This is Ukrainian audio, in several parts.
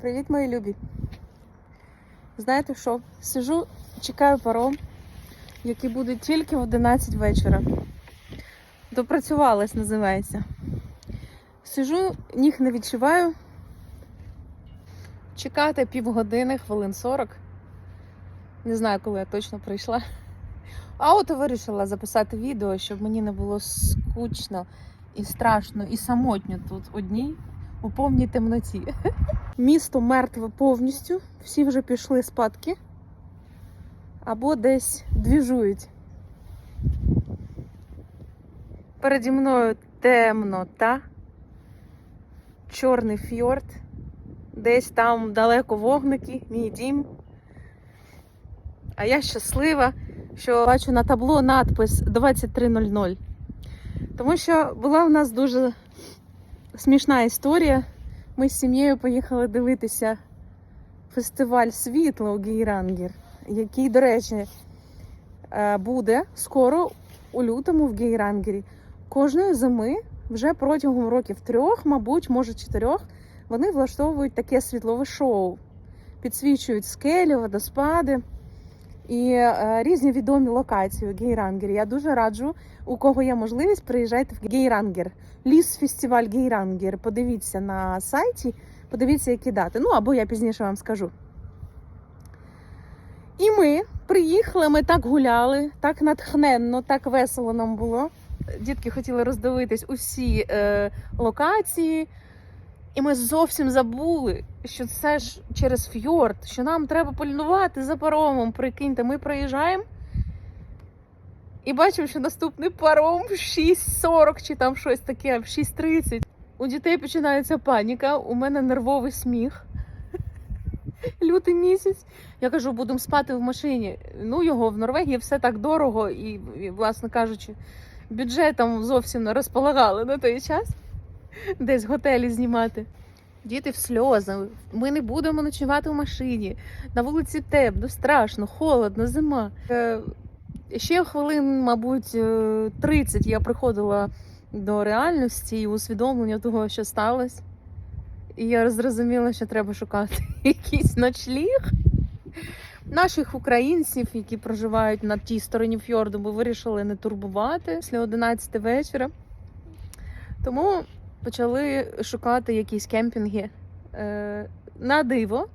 Привіт, мої любі. Знаєте що? Сижу, чекаю паром, який буде тільки в 11 вечора. Допрацювалась, називається. Сижу, ніг не відчуваю. Чекати півгодини, хвилин 40. Не знаю, коли я точно прийшла. А от вирішила записати відео, щоб мені не було скучно і страшно, і самотньо тут одній у повній темноті. Місто мертве повністю, всі вже пішли спадки або десь двіжують. Переді мною темнота, чорний фьорд, десь там далеко вогники, мій дім. А я щаслива, що бачу на табло надпис 23.00. Тому що була у нас дуже смішна історія. Ми з сім'єю поїхали дивитися фестиваль світла у Гейрангер, який, до речі, е, буде скоро у лютому в Гейрангері. Кожної зими, вже протягом років трьох, мабуть, може чотирьох, вони влаштовують таке світлове шоу. Підсвічують скелі, водоспади і е, різні відомі локації у Гейрангері. Я дуже раджу, у кого є можливість, приїжджайте в Гейрангер. Ліс фестиваль Гейрангер. Подивіться на сайті, подивіться, які дати. Ну або я пізніше вам скажу. І ми приїхали, ми так гуляли, так натхненно, так весело нам було. Дітки хотіли роздивитись усі е, локації. І ми зовсім забули, що це ж через фьорд, що нам треба полінувати за паромом. Прикиньте, ми проїжджаємо і бачимо, що наступний паром в 6.40 чи там щось таке, в 6.30. У дітей починається паніка, у мене нервовий сміх. Лютий місяць. Я кажу, будемо спати в машині. Ну, його в Норвегії все так дорого і, і власне кажучи, бюджетом зовсім не розполагали на той час десь готелі знімати. Діти в сльози. Ми не будемо ночувати в машині. На вулиці темно, страшно, холодно, зима. Е, Ще хвилин, мабуть, е, 30 я приходила до реальності і усвідомлення того, що сталося. І я зрозуміла, що треба шукати якийсь ночліг. Наших українців, які проживають на тій стороні фьорду, ми вирішили не турбувати після 11 вечора. Тому почали шукати якісь кемпінги. Е, на диво.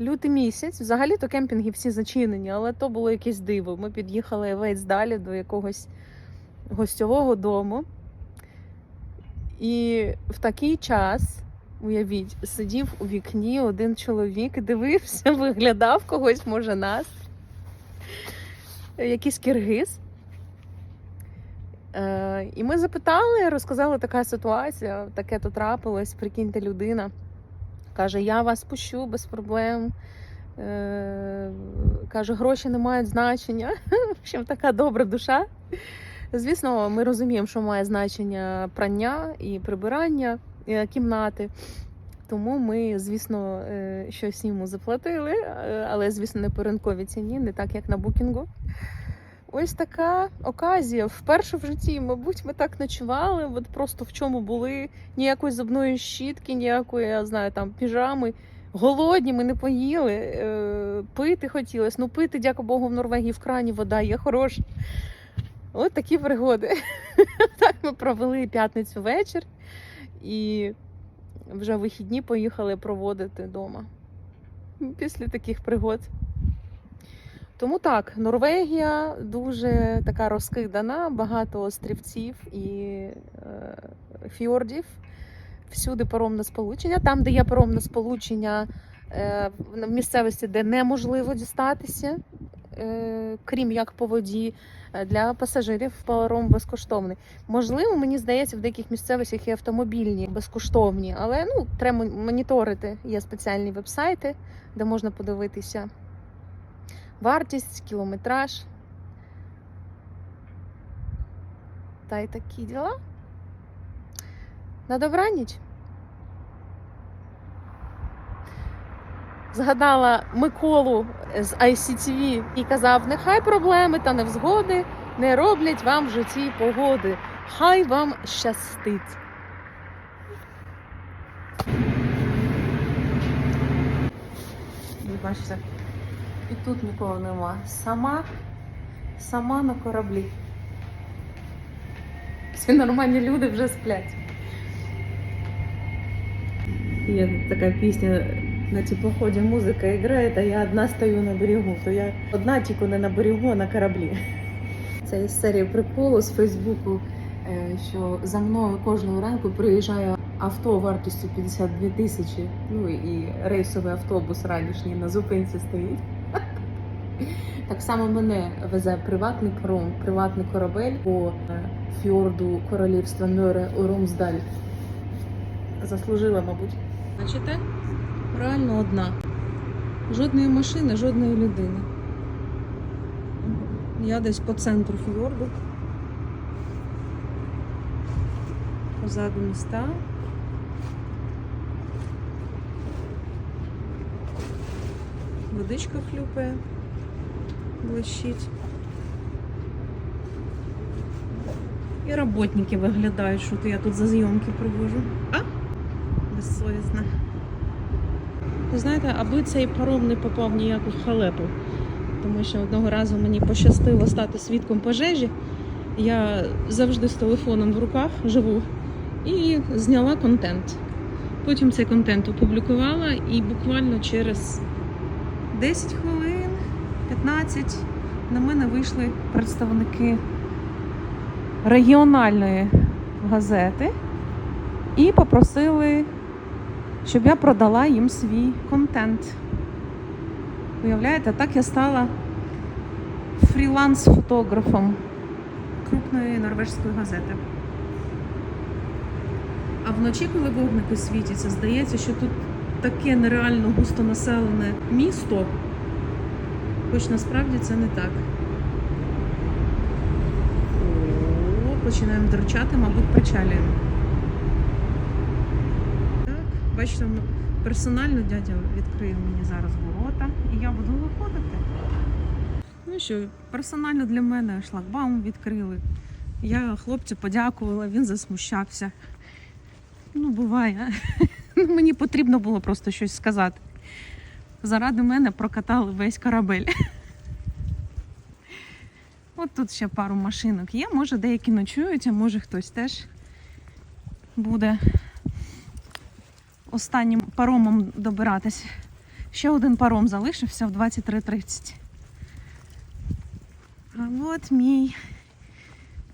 Лютий місяць. Взагалі-то кемпінги всі зачинені, але то було якесь диво. Ми під'їхали весь далі до якогось гостьового дому. І в такий час, уявіть, сидів у вікні один чоловік, дивився, виглядав когось, може, нас. Якийсь киргиз. Е, і ми запитали, розказали така ситуація, таке то трапилось, прикиньте, людина. Каже, я вас пущу без проблем. Е, каже, гроші не мають значення. В общем, така добра душа. Звісно, ми розуміємо, що має значення прання і прибирання е, кімнати. Тому ми, звісно, е, щось йому заплатили, е, але, звісно, не по ринковій ціні, не так, як на букінгу. Ось така оказія. Вперше в житті, мабуть, ми так ночували, от просто в чому були ніякої зубної щітки, ніякої, я знаю, там піжами. Голодні, ми не поїли, е, пити хотілося. Ну, пити, дяку Богу, в Норвегії в крані вода є хороша. От такі пригоди. Так ми провели п'ятницю вечір і вже вихідні поїхали проводити вдома. Після таких пригод. Тому так, Норвегія дуже така розкидана, багато острівців і е, фьордів. Всюди паромне сполучення. Там, де є паромне сполучення, е, в місцевості, де неможливо дістатися, е, крім як по воді, для пасажирів паром безкоштовний. Можливо, мені здається, в деяких місцевостях є автомобільні безкоштовні, але ну, треба моніторити. Є спеціальні вебсайти, де можна подивитися вартість, кілометраж. Та й такі діла. На добраніч. Згадала Миколу з ICTV і казав, нехай проблеми та невзгоди не роблять вам в житті погоди. Хай вам щастить. бачите. І тут нікого нема. Сама, сама на кораблі. Всі нормальні люди вже сплять. Є така пісня на теплоході музика грає, а я одна стою на берегу. То я одна тільки не на берегу, а на кораблі. Це із серії приколу з Фейсбуку, е, що за мною кожного ранку приїжджає авто вартістю 52 тисячі. Ну і рейсовий автобус ранішній на зупинці стоїть. Так само мене везе приватний паром, приватний корабель по е, фьорду королівства Ньоре у Ромсдаль. Заслужила, мабуть. Бачите? Реально одна. Жодної машини, жодної людини. Я десь по центру фьорду. Позаду міста. Водичка хлюпає, блищить. І роботники виглядають, що то я тут за зйомки провожу. А? Безсовісна. Ви знаєте, аби цей паром не попав ніяку халепу. Тому що одного разу мені пощастило стати свідком пожежі. Я завжди з телефоном в руках живу і зняла контент. Потім цей контент опублікувала і буквально через 10 хвилин, 15 на мене вийшли представники регіональної газети і попросили, щоб я продала їм свій контент. Уявляєте, так я стала фріланс-фотографом крупної норвежської газети. А вночі, коли вогники світяться, здається, що тут таке нереально густонаселене місто, хоч насправді це не так. О, починаємо дрочати, мабуть, причалюємо. Так, бачите, персонально дядя відкриє мені зараз ворота, і я буду виходити. Ну що, персонально для мене шлагбаум відкрили. Я хлопцю подякувала, він засмущався. Ну, буває. Ну, Мені потрібно було просто щось сказати. Заради мене прокатали весь корабель. От тут ще пару машинок є. Може деякі ночують, а може хтось теж буде останнім паромом добиратись. Ще один паром залишився в 23.30. А от мій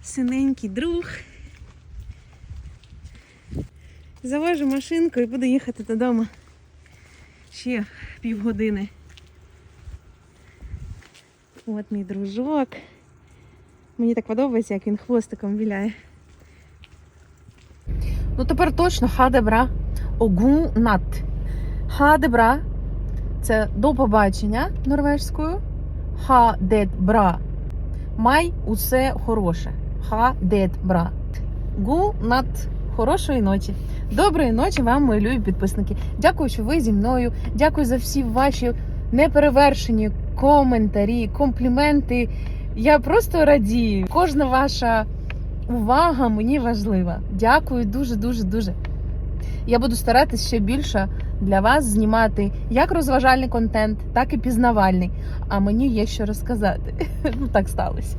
синенький друг. Завожу машинку і буду їхати додому ще півгодини. От мій дружок. Мені так подобається, як він хвостиком віляє. Ну тепер точно хадебра огунат. Хадебра це до побачення норвежською. Хадебра. Май усе хороше. Хадебра. Гунат. Хорошої ночі. Доброї ночі вам, мої любі підписники. Дякую, що ви зі мною. Дякую за всі ваші неперевершені коментарі, компліменти. Я просто радію. Кожна ваша увага мені важлива. Дякую дуже, дуже, дуже. Я буду старатися ще більше для вас знімати як розважальний контент, так і пізнавальний. А мені є що розказати. Ну так сталося.